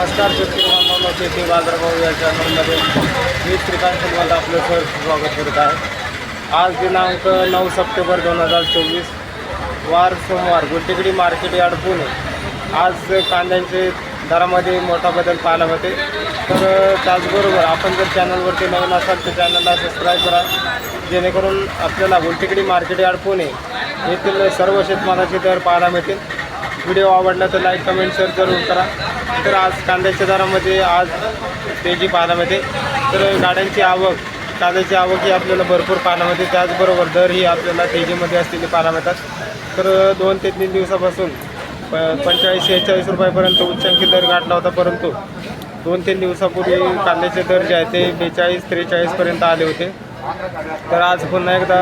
नमस्कार शेतकरी शेती बाजारभाव या चॅनलमध्ये मी श्रीकांत सिंगल आपलं सर स्वागत करत आहे. आज दिनांक नऊ सप्टेंबर दोन हजार चोवीस वार सोमवार गुंटेकडी मार्केट यार्ड पुणे. आज कांद्यांचे दरामध्ये मोठा बदल पाहायला होते. तर त्याचबरोबर आपण जर चॅनलवरती नवीन असाल तर चॅनलला सबस्क्राईब करा. जेणेकरून आपल्याला गुंटेकडी मार्केट यार्ड पुणे येथील सर्व शेतमालाचे दर पाहायला मिळतील. व्हिडिओ आवडला तर लाईक कमेंट शेअर जरूर करा. तर आज कांद्याच्या दरामध्ये आज तेजी पानामध्ये. तर गाड्यांची आवक कांद्याची आवक ही आपल्याला भरपूर पानामध्ये. त्याचबरोबर दर ही आपल्याला तेजीमध्ये असलेली पाहायला मिळतात. तर दोन ते तीन दिवसापासून प पंचेचाळीस शेहेचाळीस रुपयापर्यंत उच्चांकी दर गाठला होता. परंतु दोन तीन दिवसापूर्वी कांद्याचे दर जे आहे ते बेचाळीस त्रेचाळीसपर्यंत आले होते. तर आज पुन्हा एकदा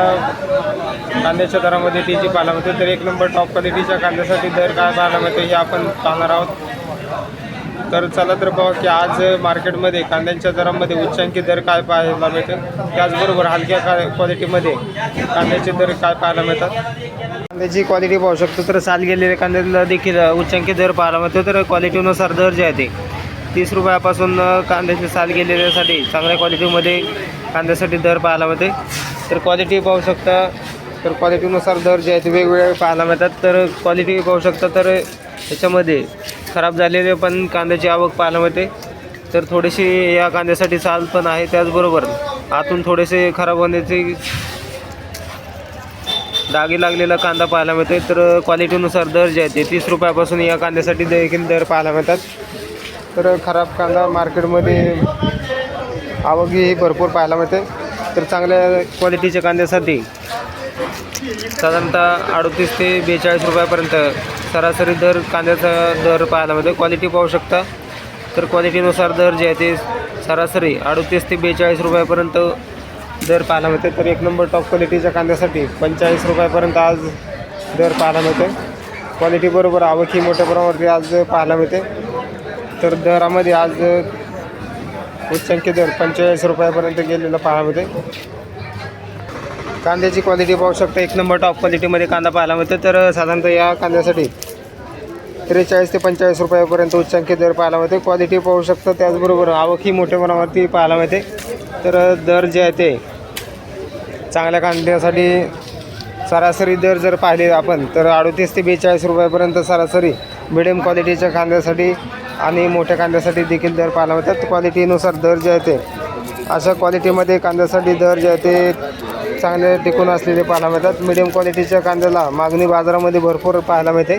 कांद्याच्या दरामध्ये तेजी पाहायला मिळते. तर एक नंबर टॉप क्वालिटीच्या कांद्यासाठी दर काय पाहायला मिळते हे आपण पाहणार आहोत. तर चला तर बघा की आज मार्केटमध्ये कांद्यांच्या दरामध्ये उच्चांकी दर काय पाहायला मिळते. त्याचबरोबर हलक्या का क्वालिटीमध्ये कांद्याचे दर काय पाहायला मिळतात. कांद्याची क्वालिटी पाहू शकतो तर साल गेलेल्या कांद्याला देखील उच्चांकी दर पाहायला मिळतो. तर क्वालिटीनुसार दर जे आहे ते तीस रुपयापासून कांद्याचे साल गेलेल्यासाठी चांगल्या क्वालिटीमध्ये कांद्यासाठी दर पाहायला मिळते. तर क्वालिटी पाहू शकता. तर क्वालिटीनुसार दर जे आहेत ते वेगवेगळे पाहायला मिळतात. तर क्वालिटी पाहू शकता तर याच्यामध्ये खराब झालेले पण कांद्याची आवक पाहायला मिळते. तर थोडीशी या कांद्यासाठी साल पण आहे त्याचबरोबर आतून थोडेसे खराब होण्याचे दागी लागलेला कांदा पाहायला मिळते. तर क्वालिटीनुसार दर जे आहे ते तीस रुपयापासून या कांद्यासाठी देखील दर पाहायला मिळतात. तर खराब कांदा मार्केटमध्ये आवक ही भरपूर पाहायला मिळते. तर चांगल्या क्वालिटीच्या कांद्यासाठी साधारणतः अडतीस ते बेचाळीस रुपयापर्यंत सरासरी दर कांद्याचा दर पाहायला मिळतो. क्वालिटी पाहू शकता. तर क्वालिटीनुसार दर जे आहे ते सरासरी अडतीस ते बेचाळीस रुपयापर्यंत दर पाहायला मिळते. तर एक नंबर टॉप क्वालिटीच्या कांद्यासाठी पंचेचाळीस रुपयापर्यंत आज दर पाहायला मिळते. क्वालिटीबरोबर आवक ही मोठ्या प्रमाणावरती आज पाहायला मिळते. तर दरामध्ये आज उच्चांकी दर पंचेचाळीस रुपयापर्यंत गेलेला पाहायला मिळते कांद्याची क्वालिटी पाहू शकता एक नंबर टॉप क्वालिटीमध्ये कांदा पाहायला मिळतो तर साधारणतः या कांद्यासाठी त्रेचाळीस ते पंचेचाळीस रुपयापर्यंत उच्चांकी दर पाहायला मिळते क्वालिटी पाहू शकता त्याचबरोबर आवक ही मोठ्या प्रमाणावरती पाहायला मिळते. तर दर जे आहे ते चांगल्या कांद्यासाठी सरासरी दर जर पाहिले आपण तर अडतीस ते बेचाळीस रुपयापर्यंत सरासरी मिडियम क्वालिटीच्या कांद्यासाठी आणि मोठ्या कांद्यासाठी देखील दर पाहायला मिळतात. क्वालिटीनुसार दर जे आहे ते अशा क्वालिटीमध्ये कांद्यासाठी दर जे आहे ते चांगले टिकून असलेले पाहायला मिळतात. मिडियम क्वालिटीच्या कांद्याला मागणी बाजारामध्ये भरपूर पाहायला मिळते.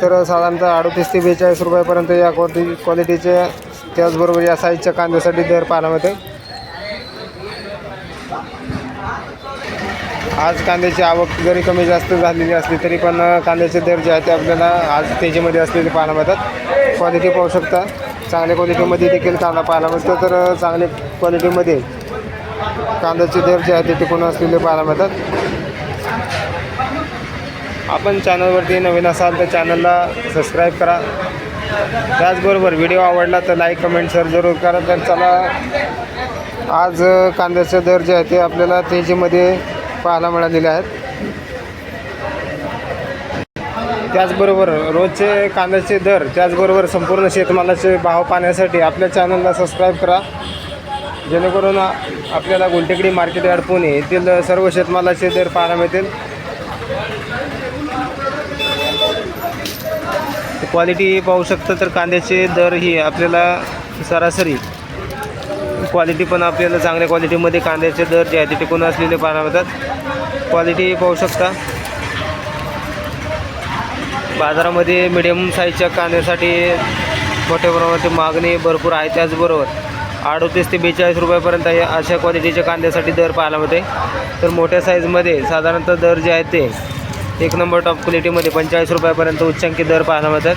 तर साधारणतः अडतीस ते बेचाळीस रुपयापर्यंत या क्वालिटी क्वालिटीच्या त्याचबरोबर या साईजच्या कांद्यासाठी दर पाहायला मिळते. आज कांद्याची आवक जरी कमी जास्त झालेली असली तरी पण कांद्याचे दर जे आहे ते आपल्याला आज तेजीमध्ये असलेले पाहायला मिळतात. क्वालिटी पाहू शकता. चांगल्या क्वालिटीमध्ये देखील कांदा पाहायला मिळतो. तर चांगल्या क्वालिटीमध्ये कांद्याचे दर जे आहे ते टिकून असलेले पाहायला मिळतात. आपण चॅनलवरती नवीन असाल तर चॅनलला सबस्क्राईब करा. त्याचबरोबर व्हिडिओ आवडला तर लाईक कमेंट शेअर जरूर करा. तर चला आज कांद्याचे दर जे आहे ते आपल्याला तेजीमध्ये पाहायला मिळालेले आहेत. त्याचबरोबर रोजचे कांद्याचे दर त्याचबरोबर संपूर्ण शेतमालाचे भाव पाहण्यासाठी आपल्या चॅनलला सबस्क्राईब करा. जेणेकरून आपल्याला गुलटेकडी मार्केट यार्ड पुणे येथील सर्व शेतमालाचे दर पाहायला मिळतील. क्वालिटी पाहू शकता तर कांद्याचे दर ही आपल्याला सरासरी क्वालिटी पण आपल्याला चांगल्या क्वालिटीमध्ये कांद्याचे दर जे आहे ते टिकून असलेले पाहायला मिळतात. क्वालिटी पाहू शकता. बाजारामध्ये मिडियम साईजच्या कांद्यासाठी मोठ्या प्रमाणात मागणी भरपूर आहे त्याचबरोबर अडतीस ते बेचाळीस रुपयापर्यंत या अशा क्वालिटीच्या कांद्यासाठी दर पाहायला मिळते तर मोठ्या साईजमध्ये साधारणतः दर जे आहेत ते एक नंबर टॉप क्वालिटीमध्ये पंचेचाळीस रुपयापर्यंत उच्चांकी दर पाहायला मिळतात.